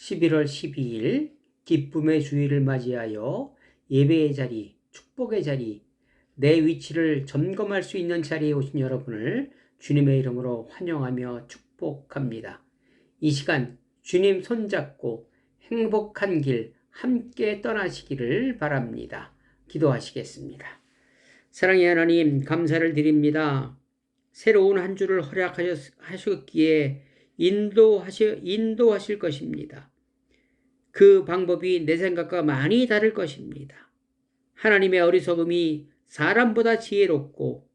11월 12일 기쁨의 주일을 맞이하여 예배의 자리, 축복의 자리, 내 위치를 점검할 수 있는 자리에 오신 여러분을 주님의 이름으로 환영하며 축복합니다. 이 시간 주님 손잡고 행복한 길 함께 떠나시기를 바랍니다. 기도하시겠습니다. 사랑의 하나님, 감사를 드립니다. 새로운 한 주를 허락하셨기에 인도하실 것입니다. 그 방법이 내 생각과 많이 다를 것입니다. 하나님의 어리석음이 사람보다 지혜롭고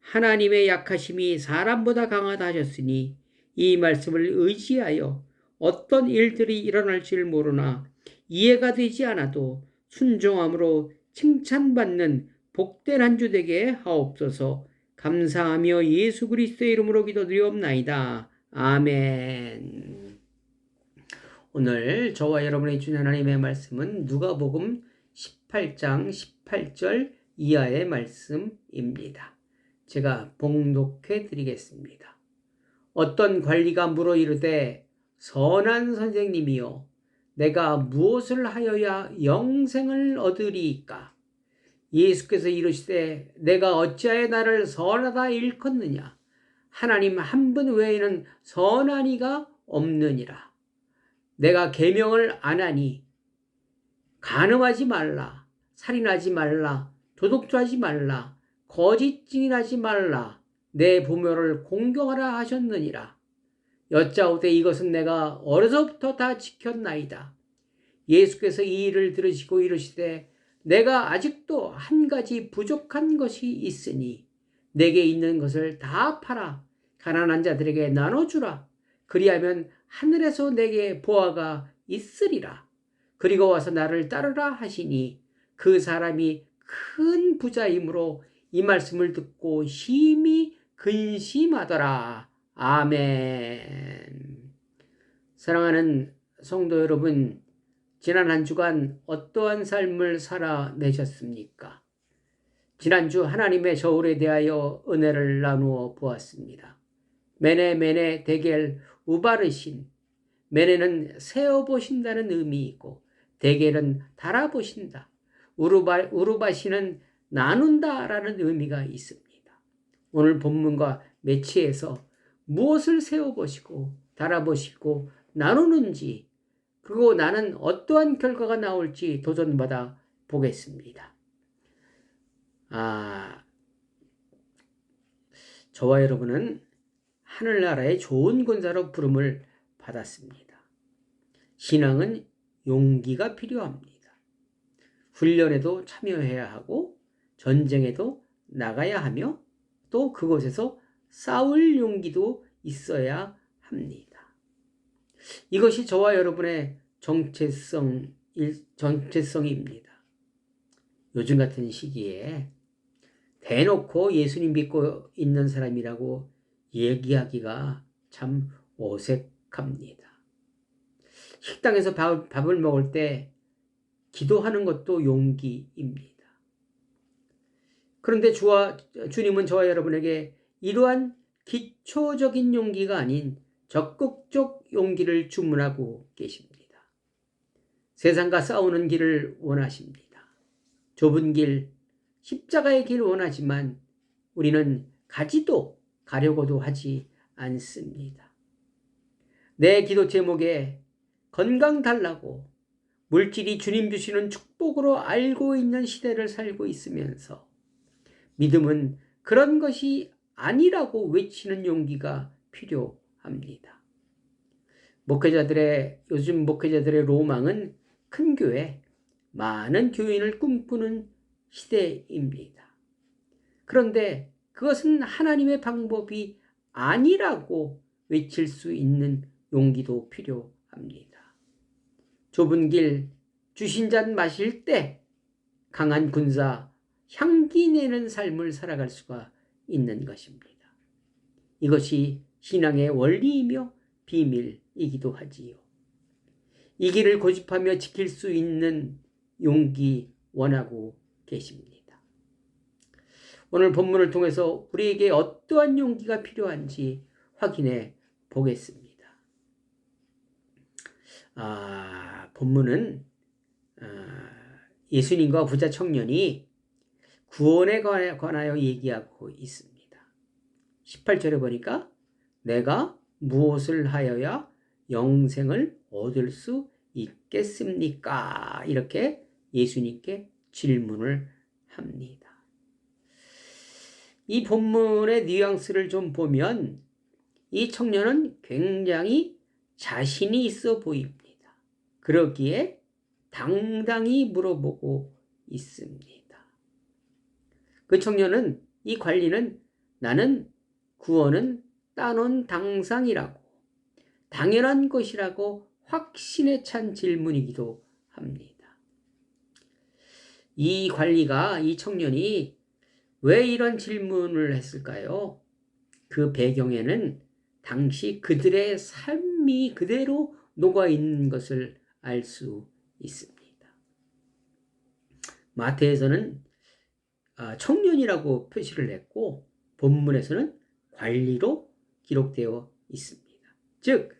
하나님의 약하심이 사람보다 강하다 하셨으니 이 말씀을 의지하여 어떤 일들이 일어날지를 모르나 이해가 되지 않아도 순종함으로 칭찬받는 복된 한 주 되게 하옵소서 감사하며 예수 그리스도의 이름으로 기도드리옵나이다. 아멘. 오늘 저와 여러분의 주 하나님의 말씀은 누가복음 18장 18절 이하의 말씀입니다. 제가 봉독해 드리겠습니다. 어떤 관리가 물어 이르되 선한 선생님이요 내가 무엇을 하여야 영생을 얻으리이까 예수께서 이르시되 내가 어찌하여 나를 선하다 일컫느냐 하나님 한 분 외에는 선한 이가 없느니라 내가 계명을 안 하니 간음하지 말라 살인하지 말라 도둑질하지 말라 거짓 증인하지 말라 내 부모를 공경하라 하셨느니라. 여짜오되 이것은 내가 어려서부터 다 지켰나이다. 예수께서 이 일을 들으시고 이르시되 내가 아직도 한 가지 부족한 것이 있으니 내게 있는 것을 다 팔아 가난한 자들에게 나눠주라. 그리하면 하늘에서 내게 보아가 있으리라 그리고 와서 나를 따르라 하시니 그 사람이 큰 부자이므로 이 말씀을 듣고 심히 근심하더라. 아멘. 사랑하는 성도 여러분, 지난 한 주간 어떠한 삶을 살아내셨습니까? 지난주 하나님의 저울에 대하여 은혜를 나누어 보았습니다. 메네 메네 대겔 우바르신 메네는 세어보신다는 의미이고 대겔은 달아보신다. 우르바, 우르바시는 나눈다 라는 의미가 있습니다. 오늘 본문과 매치해서 무엇을 세워보시고 달아보시고 나누는지 그리고 나는 어떠한 결과가 나올지 도전받아 보겠습니다. 아, 저와 여러분은 하늘나라의 좋은 군사로 부름을 받았습니다. 신앙은 용기가 필요합니다. 훈련에도 참여해야 하고 전쟁에도 나가야 하며 또 그곳에서 싸울 용기도 있어야 합니다. 이것이 저와 여러분의 정체성, 정체성입니다. 요즘 같은 시기에 대놓고 예수님 믿고 있는 사람이라고 얘기하기가 참 어색합니다. 식당에서 밥, 밥을 먹을 때 기도하는 것도 용기입니다. 그런데 주와, 주님은 저와 여러분에게 이러한 기초적인 용기가 아닌 적극적 용기를 주문하고 계십니다. 세상과 싸우는 길을 원하십니다. 좁은 길, 십자가의 길 원하지만 우리는 가지도 가려고도 하지 않습니다. 내 기도 제목에 건강 달라고 물질이 주님 주시는 축복으로 알고 있는 시대를 살고 있으면서 믿음은 그런 것이 아니라고 외치는 용기가 필요합니다. 목회자들의 요즘 목회자들의 로망은 큰 교회, 많은 교인을 꿈꾸는 시대입니다. 그런데 그것은 하나님의 방법이 아니라고 외칠 수 있는 용기도 필요합니다. 좁은 길 주신 잔 마실 때 강한 군사 향기 내는 삶을 살아갈 수가 있는 것입니다. 이것이 신앙의 원리이며 비밀이기도 하지요. 이 길을 고집하며 지킬 수 있는 용기 원하고 계십니다. 오늘 본문을 통해서 우리에게 어떠한 용기가 필요한지 확인해 보겠습니다. 아, 본문은 아, 예수님과 부자 청년이 구원에 관하- 관하여 얘기하고 있습니다. 18절에 보니까 내가 무엇을 하여야 영생을 얻을 수 있겠습니까? 이렇게 예수님께 질문을 합니다. 이 본문의 뉘앙스를 좀 보면 이 청년은 굉장히 자신이 있어 보입니다. 그러기에 당당히 물어보고 있습니다. 그 청년은 이 관리는 나는 구원은 따놓은 당상이라고 당연한 것이라고 확신에 찬 질문이기도 합니다. 이 관리가 이 청년이 왜 이런 질문을 했을까요? 그 배경에는 당시 그들의 삶이 그대로 녹아 있는 것을 알 수 있습니다. 마태에서는 아, 청년이라고 표시를 했고 본문에서는 관리로 기록되어 있습니다. 즉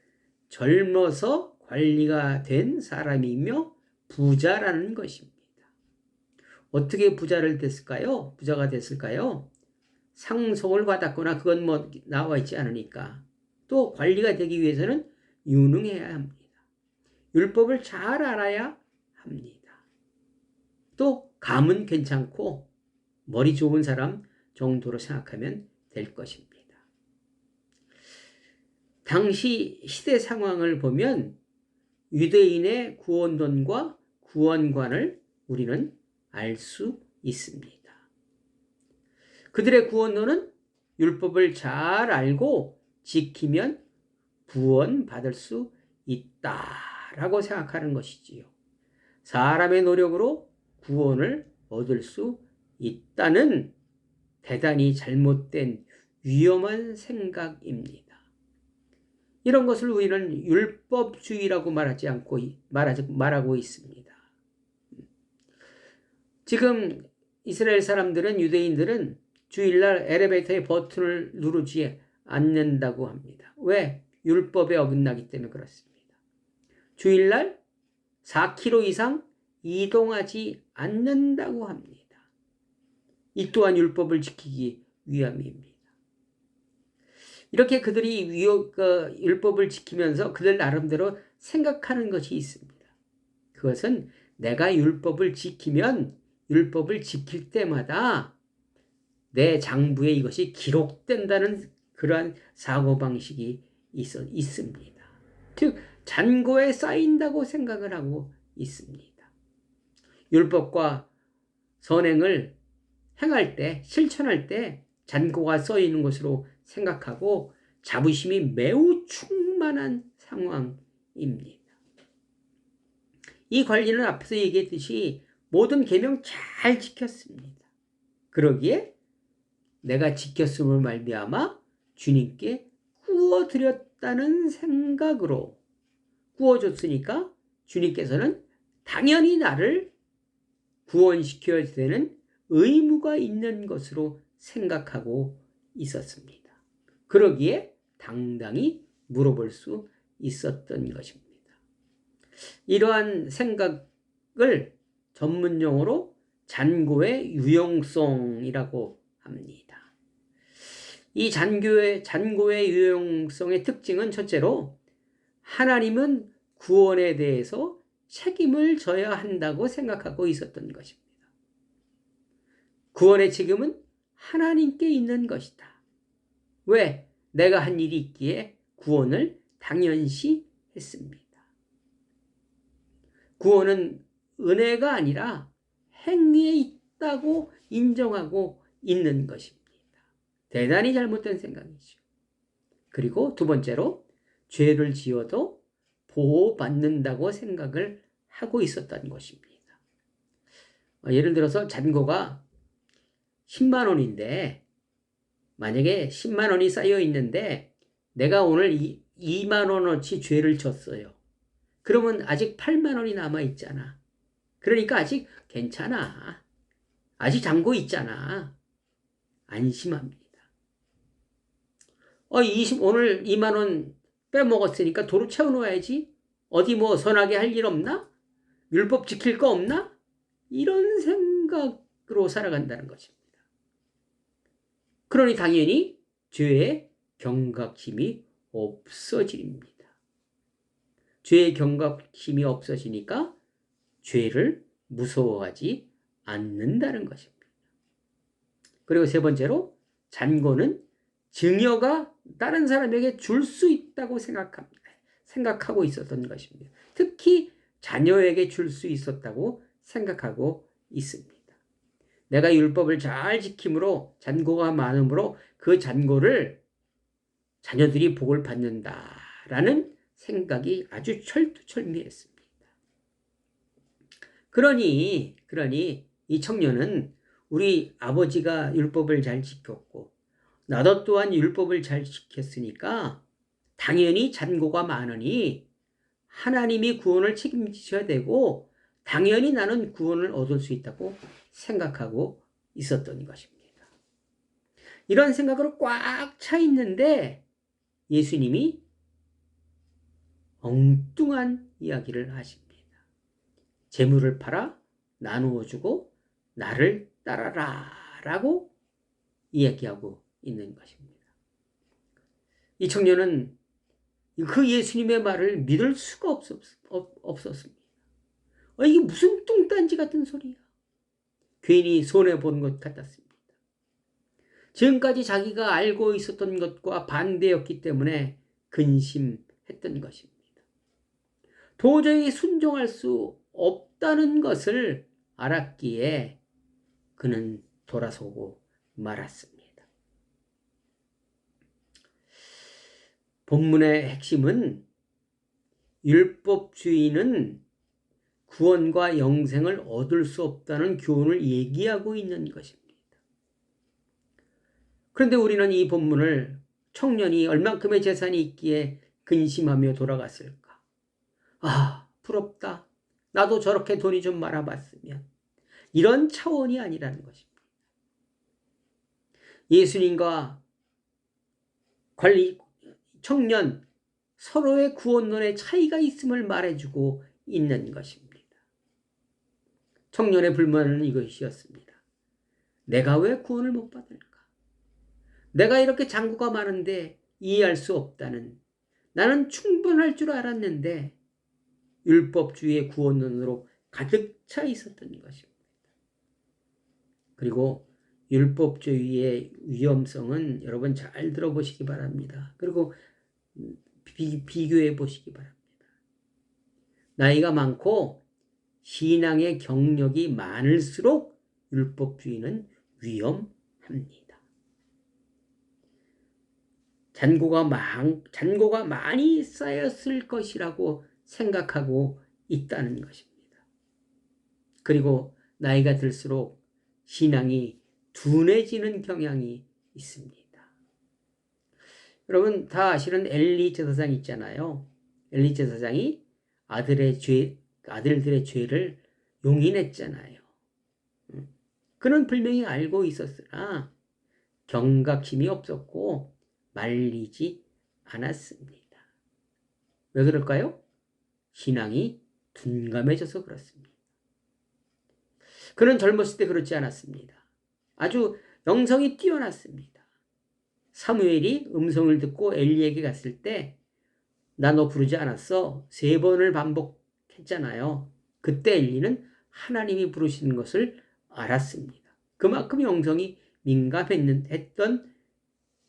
젊어서 관리가 된 사람이며 부자라는 것입니다. 어떻게 부자를 됐을까요? 부자가 됐을까요? 상속을 받았거나 그건 뭐 나와 있지 않으니까 또 관리가 되기 위해서는 유능해야 합니다. 율법을 잘 알아야 합니다. 또 감은 괜찮고 머리 좋은 사람 정도로 생각하면 될 것입니다. 당시 시대 상황을 보면 유대인의 구원론과 구원관을 우리는 알 수 있습니다. 그들의 구원론은 율법을 잘 알고 지키면 구원받을 수 있다라고 생각하는 것이지요. 사람의 노력으로 구원을 얻을 수 있다는 대단히 잘못된 위험한 생각입니다. 이런 것을 우리는 율법주의라고 말하지 않고 말하고 있습니다. 지금 이스라엘 사람들은 유대인들은 주일날 엘리베이터의 버튼을 누르지 않는다고 합니다. 왜? 율법에 어긋나기 때문에 그렇습니다. 주일날 4km 이상 이동하지 않는다고 합니다. 이 또한 율법을 지키기 위함입니다. 이렇게 그들이 위협, 그, 율법을 지키면서 그들 나름대로 생각하는 것이 있습니다. 그것은 내가 율법을 지키면 율법을 지킬 때마다 내 장부에 이것이 기록된다는 그러한 사고방식이 있어, 있습니다. 즉, 잔고에 쌓인다고 생각을 하고 있습니다. 율법과 선행을 행할 때, 실천할 때 잔고가 써 있는 것으로 생각하고 자부심이 매우 충만한 상황입니다. 이 관리는 앞에서 얘기했듯이 모든 계명 잘 지켰습니다. 그러기에 내가 지켰음을 말미암아 주님께 구워 드렸다는 생각으로 구워 줬으니까 주님께서는 당연히 나를 구원시켜야 되는 의무가 있는 것으로 생각하고 있었습니다. 그러기에 당당히 물어볼 수 있었던 것입니다. 이러한 생각을 전문 용어로 잔고의 유용성이라고 합니다. 이 잔고의, 잔고의 유용성의 특징은 첫째로 하나님은 구원에 대해서 책임을 져야 한다고 생각하고 있었던 것입니다. 구원의 책임은 하나님께 있는 것이다. 왜? 내가 한 일이 있기에 구원을 당연시 했습니다. 구원은 은혜가 아니라 행위에 있다고 인정하고 있는 것입니다. 대단히 잘못된 생각이죠. 그리고 두 번째로 죄를 지어도 보호받는다고 생각을 하고 있었던 것입니다. 어, 예를 들어서 잔고가 10만 원인데 만약에 10만 원이 쌓여 있는데 내가 오늘 2만 원어치 죄를 졌어요. 그러면 아직 8만 원이 남아 있잖아. 그러니까 아직 괜찮아. 아직 잔고 있잖아. 안심합니다. 어, 20, 오늘 2만 원 빼먹었으니까 도로 채워놓아야지. 어디 뭐 선하게 할 일 없나? 율법 지킬 거 없나? 이런 생각으로 살아간다는 것입니다. 그러니 당연히 죄의 경각심이 없어집니다. 죄의 경각심이 없어지니까 죄를 무서워하지 않는다는 것입니다. 그리고 세 번째로 잔고는 증여가 다른 사람에게 줄 수 있다고 생각합니다. 생각하고 있었던 것입니다. 특히 자녀에게 줄 수 있었다고 생각하고 있습니다. 내가 율법을 잘 지킴으로 잔고가 많으므로 그 잔고를 자녀들이 복을 받는다라는 생각이 아주 철두철미했습니다. 그러니 그러니 이 청년은 우리 아버지가 율법을 잘 지켰고 나도 또한 율법을 잘 지켰으니까 당연히 잔고가 많으니 하나님이 구원을 책임지셔야 되고 당연히 나는 구원을 얻을 수 있다고 생각하고 있었던 것입니다. 이런 생각으로 꽉 차 있는데 예수님이 엉뚱한 이야기를 하십니다. 재물을 팔아 나누어 주고 나를 따라라 라고 이야기하고 있는 것입니다. 이 청년은 그 예수님의 말을 믿을 수가 없었, 없었습니다. 아, 이게 무슨 뚱딴지 같은 소리야. 괜히 손해보는 것 같았습니다. 지금까지 자기가 알고 있었던 것과 반대였기 때문에 근심했던 것입니다. 도저히 순종할 수 없다는 것을 알았기에 그는 돌아서고 말았습니다. 본문의 핵심은 율법주의는 구원과 영생을 얻을 수 없다는 교훈을 얘기하고 있는 것입니다. 그런데 우리는 이 본문을 청년이 얼만큼의 재산이 있기에 근심하며 돌아갔을까? 아, 부럽다. 나도 저렇게 돈이 좀 많아봤으면. 이런 차원이 아니라는 것입니다. 예수님과 관리, 청년, 서로의 구원론의 차이가 있음을 말해주고 있는 것입니다. 청년의 불만은 이것이었습니다. 내가 왜 구원을 못 받을까? 내가 이렇게 장구가 많은데 이해할 수 없다는 나는 충분할 줄 알았는데 율법주의의 구원론으로 가득 차 있었던 것입니다. 그리고 율법주의의 위험성은 여러분 잘 들어보시기 바랍니다. 그리고 비, 비교해 보시기 바랍니다. 나이가 많고 신앙의 경력이 많을수록 율법주의는 위험합니다. 잔고가 많, 잔고가 많이 쌓였을 것이라고 생각하고 있다는 것입니다. 그리고 나이가 들수록 신앙이 둔해지는 경향이 있습니다. 여러분 다 아시는 엘리 제사장 있잖아요. 엘리 제사장이 아들의 죄, 아들들의 죄를 용인했잖아요. 그는 분명히 알고 있었으나 경각심이 없었고 말리지 않았습니다. 왜 그럴까요? 신앙이 둔감해져서 그렇습니다. 그는 젊었을 때 그렇지 않았습니다. 아주 영성이 뛰어났습니다. 사무엘이 음성을 듣고 엘리에게 갔을 때 나 너 부르지 않았어? 세 번을 반복 했잖아요. 그때 엘리는 하나님이 부르시는 것을 알았습니다. 그만큼 영성이 민감했던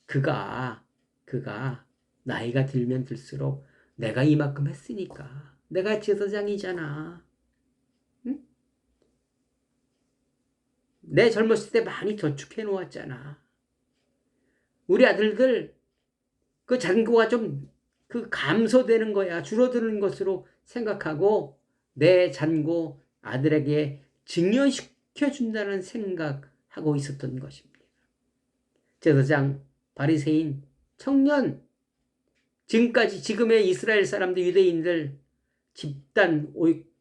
그가 그가 나이가 들면 들수록 내가 이만큼 했으니까 내가 제사장이잖아. 응? 내 젊었을 때 많이 저축해 놓았잖아. 우리 아들들 그 잔고가 좀 그 감소되는 거야. 줄어드는 것으로 생각하고 내 잔고 아들에게 증여시켜 준다는 생각하고 있었던 것입니다. 제사장, 바리새인, 청년, 지금까지 지금의 이스라엘 사람들 유대인들 집단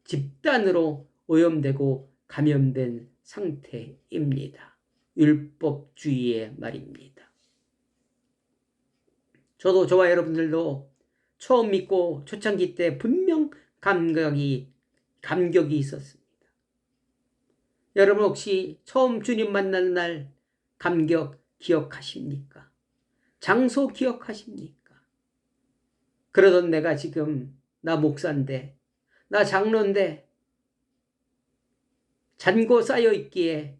집단으로 오염되고 감염된 상태입니다. 율법주의의 말입니다. 저도 저와 여러분들도 처음 믿고 초창기 때 분명 감격이 감격이 있었습니다. 여러분 혹시 처음 주님 만난 날 감격 기억하십니까? 장소 기억하십니까? 그러던 내가 지금 나 목사인데 나 장로인데 잔고 쌓여 있기에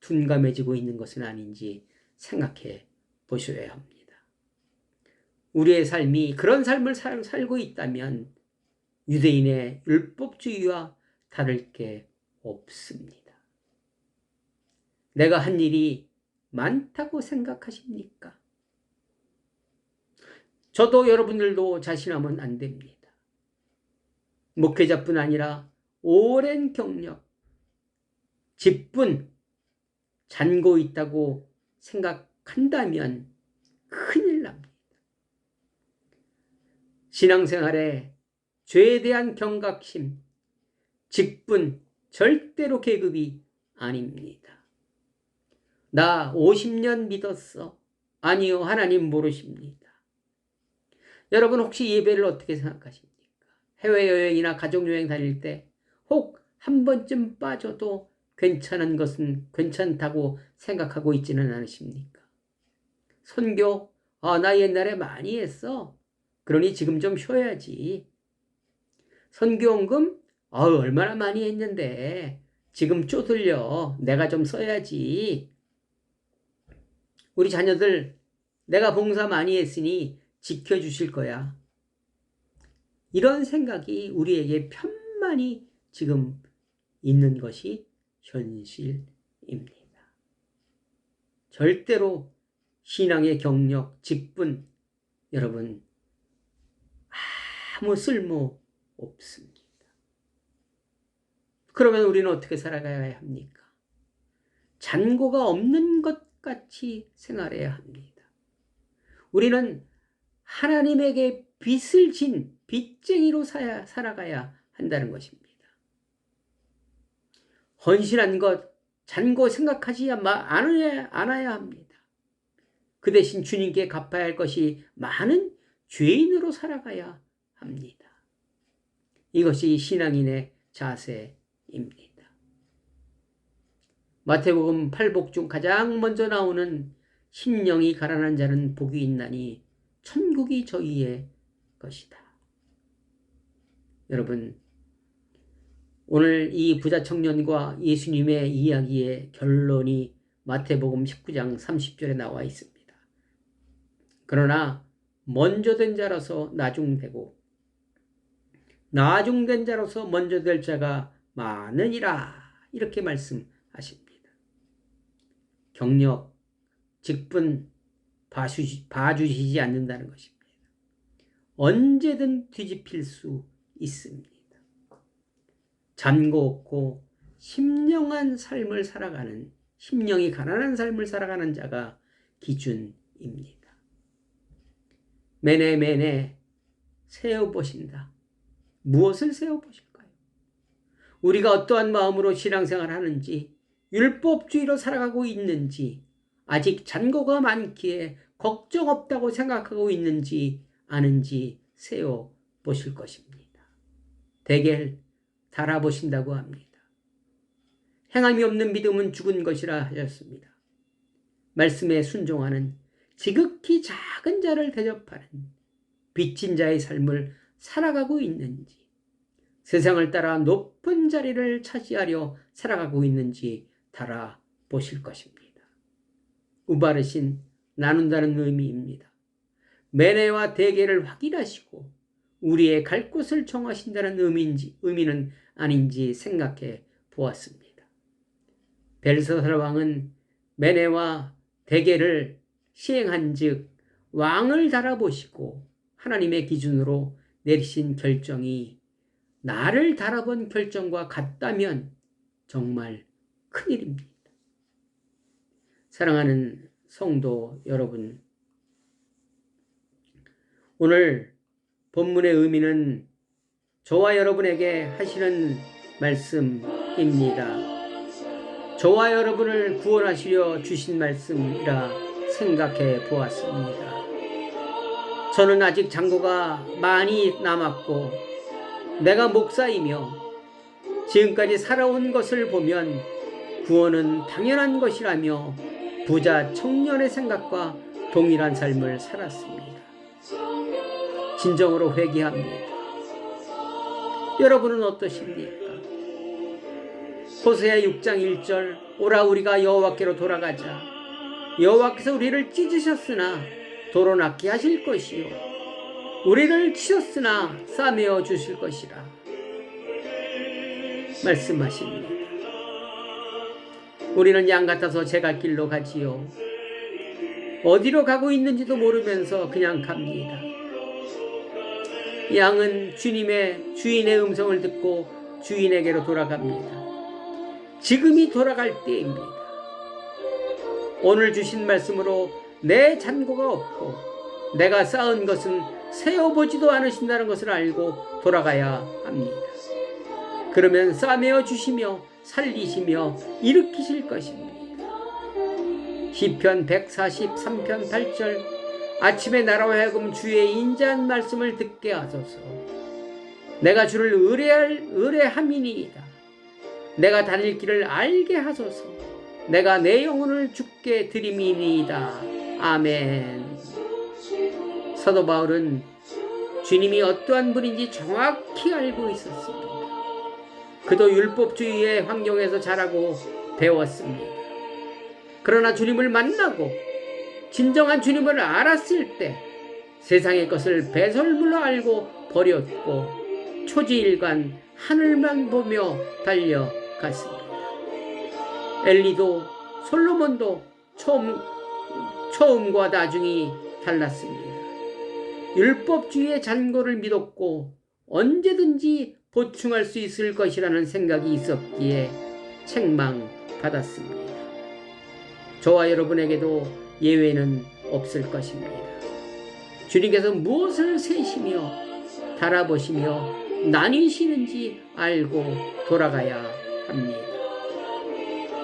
둔감해지고 있는 것은 아닌지 생각해 보셔야 합니다. 우리의 삶이 그런 삶을 살, 살고 있다면 유대인의 율법주의와 다를 게 없습니다. 내가 한 일이 많다고 생각하십니까? 저도 여러분들도 자신하면 안 됩니다. 목회자뿐 아니라 오랜 경력, 집분, 잔고 있다고 생각한다면 큰일 납니다. 신앙생활에 죄에 대한 경각심, 직분, 절대로 계급이 아닙니다. 나 50년 믿었어. 아니요, 하나님 모르십니다. 여러분 혹시 예배를 어떻게 생각하십니까? 해외여행이나 가족여행 다닐 때 혹 한 번쯤 빠져도 괜찮은 것은 괜찮다고 생각하고 있지는 않으십니까? 선교, 아, 나 옛날에 많이 했어. 그러니 지금 좀 쉬어야지. 선교원금, 아, 얼마나 많이 했는데. 지금 쪼들려. 내가 좀 써야지. 우리 자녀들, 내가 봉사 많이 했으니 지켜주실 거야. 이런 생각이 우리에게 편만이 지금 있는 것이 현실입니다. 절대로 신앙의 경력, 직분, 여러분, 아무 쓸모 없습니다. 그러면 우리는 어떻게 살아가야 합니까? 잔고가 없는 것 같이 생활해야 합니다. 우리는 하나님에게 빚을 진 빚쟁이로 살아가야 한다는 것입니다. 헌신한 것, 잔고 생각하지 않아야, 않아야 합니다. 그 대신 주님께 갚아야 할 것이 많은 죄인으로 살아가야 합니다. 이것이 신앙인의 자세입니다. 마태복음 8복 중 가장 먼저 나오는 심령이 가난한 자는 복이 있나니 천국이 저희의 것이다. 여러분 오늘 이 부자 청년과 예수님의 이야기의 결론이 마태복음 19장 30절에 나와 있습니다. 그러나 먼저 된 자로서 나중되고 나중된 자로서 먼저 될 자가 많으니라 이렇게 말씀하십니다. 경력, 직분 봐주시, 봐주시지 않는다는 것입니다. 언제든 뒤집힐 수 있습니다. 잔고 없고 심령한 삶을 살아가는 심령이 가난한 삶을 살아가는 자가 기준입니다. 매네 매네 세어 보신다. 무엇을 세워 보실까요? 우리가 어떠한 마음으로 신앙생활 하는지 율법주의로 살아가고 있는지 아직 잔고가 많기에 걱정 없다고 생각하고 있는지 아는지 세워 보실 것입니다. 대개 달아보신다고 합니다. 행함이 없는 믿음은 죽은 것이라 하셨습니다. 말씀에 순종하는 지극히 작은 자를 대접하는 빚진 자의 삶을 살아가고 있는지, 세상을 따라 높은 자리를 차지하려 살아가고 있는지 달아보실 것입니다. 우바르신 나눈다는 의미입니다. 매내와 대계를 확인하시고 우리의 갈 곳을 정하신다는 의미인지, 의미는 아닌지 생각해 보았습니다. 벨사살 왕은 메네와 대계를 시행한 즉 왕을 달아보시고 하나님의 기준으로 내리신 결정이 나를 달아본 결정과 같다면 정말 큰일입니다. 사랑하는 성도 여러분, 오늘 본문의 의미는 저와 여러분에게 하시는 말씀입니다. 저와 여러분을 구원하시려 주신 말씀이라 생각해 보았습니다. 저는 아직 장고가 많이 남았고 내가 목사이며 지금까지 살아온 것을 보면 구원은 당연한 것이라며 부자 청년의 생각과 동일한 삶을 살았습니다. 진정으로 회개합니다. 여러분은 어떠십니까? 호세아 6장 1절 오라 우리가 여호와께로 돌아가자 여호와께서 우리를 찢으셨으나 도로 낫게 하실 것이요 우리를 치셨으나 싸매어 주실 것이라 말씀하십니다. 우리는 양 같아서 제갈 길로 가지요. 어디로 가고 있는지도 모르면서 그냥 갑니다. 양은 주님의 주인의 음성을 듣고 주인에게로 돌아갑니다. 지금이 돌아갈 때입니다. 오늘 주신 말씀으로 내 잔고가 없고 내가 쌓은 것은 세어보지도 않으신다는 것을 알고 돌아가야 합니다. 그러면 싸매어 주시며 살리시며 일으키실 것입니다. 시편 143편 8절 아침에 나라와 하여금 주의 인자한 말씀을 듣게 하소서. 내가 주를 의뢰할 의뢰함이니이다. 내가 다닐 길을 알게 하소서. 내가 내 영혼을 주께 드림이니이다. 아멘. 사도 바울은 주님이 어떠한 분인지 정확히 알고 있었습니다. 그도 율법주의의 환경에서 자라고 배웠습니다. 그러나 주님을 만나고 진정한 주님을 알았을 때 세상의 것을 배설물로 알고 버렸고 초지일관 하늘만 보며 달려갔습니다. 엘리도 솔로몬도 처음, 처음과 나중이 달랐습니다. 율법주의의 잔고를 믿었고 언제든지 보충할 수 있을 것이라는 생각이 있었기에 책망받았습니다. 저와 여러분에게도 예외는 없을 것입니다. 주님께서 무엇을 세시며 달아보시며 나뉘시는지 알고 돌아가야 합니다.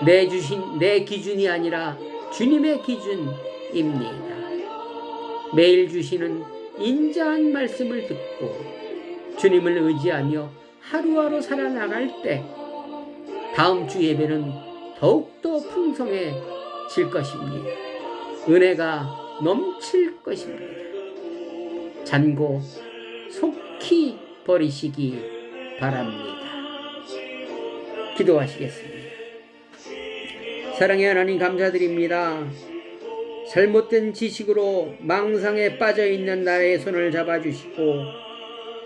내 주신 내 기준이 아니라 주님의 기준입니다. 매일 주시는 인자한 말씀을 듣고 주님을 의지하며 하루하루 살아나갈 때 다음 주 예배는 더욱더 풍성해질 것입니다. 은혜가 넘칠 것입니다. 잔고 속히 버리시기 바랍니다. 기도하시겠습니다. 사랑의 하나님 감사드립니다. 잘못된 지식으로 망상에 빠져 있는 나의 손을 잡아주시고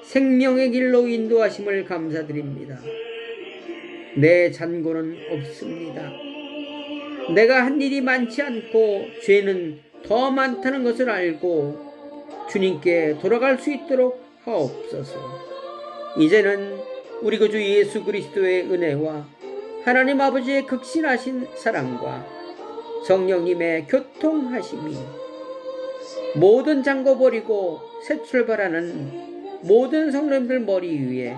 생명의 길로 인도하심을 감사드립니다. 내 잔고는 없습니다. 내가 한 일이 많지 않고 죄는 더 많다는 것을 알고 주님께 돌아갈 수 있도록 하옵소서. 이제는 우리 구주 예수 그리스도의 은혜와 하나님 아버지의 극신하신 사랑과 성령님의 교통하심이 모든 장고 버리고 새 출발하는 모든 성도님들 머리 위에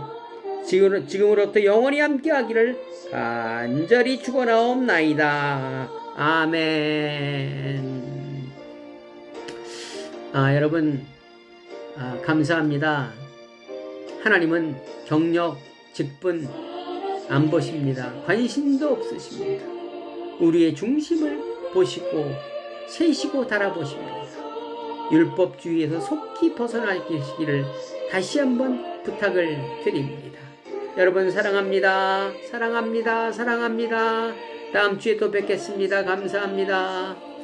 지금, 지금으로부터 영원히 함께하기를 간절히 축원하옵나이다. 아멘. 아, 여러분 아, 감사합니다. 하나님은 경력, 직분 안 보십니다. 관심도 없으십니다. 우리의 중심을 보시고 세시고 달아보십니다. 율법주의에서 속히 벗어나시기를 다시 한번 부탁을 드립니다. 여러분 사랑합니다. 사랑합니다. 사랑합니다. 다음 주에 또 뵙겠습니다. 감사합니다.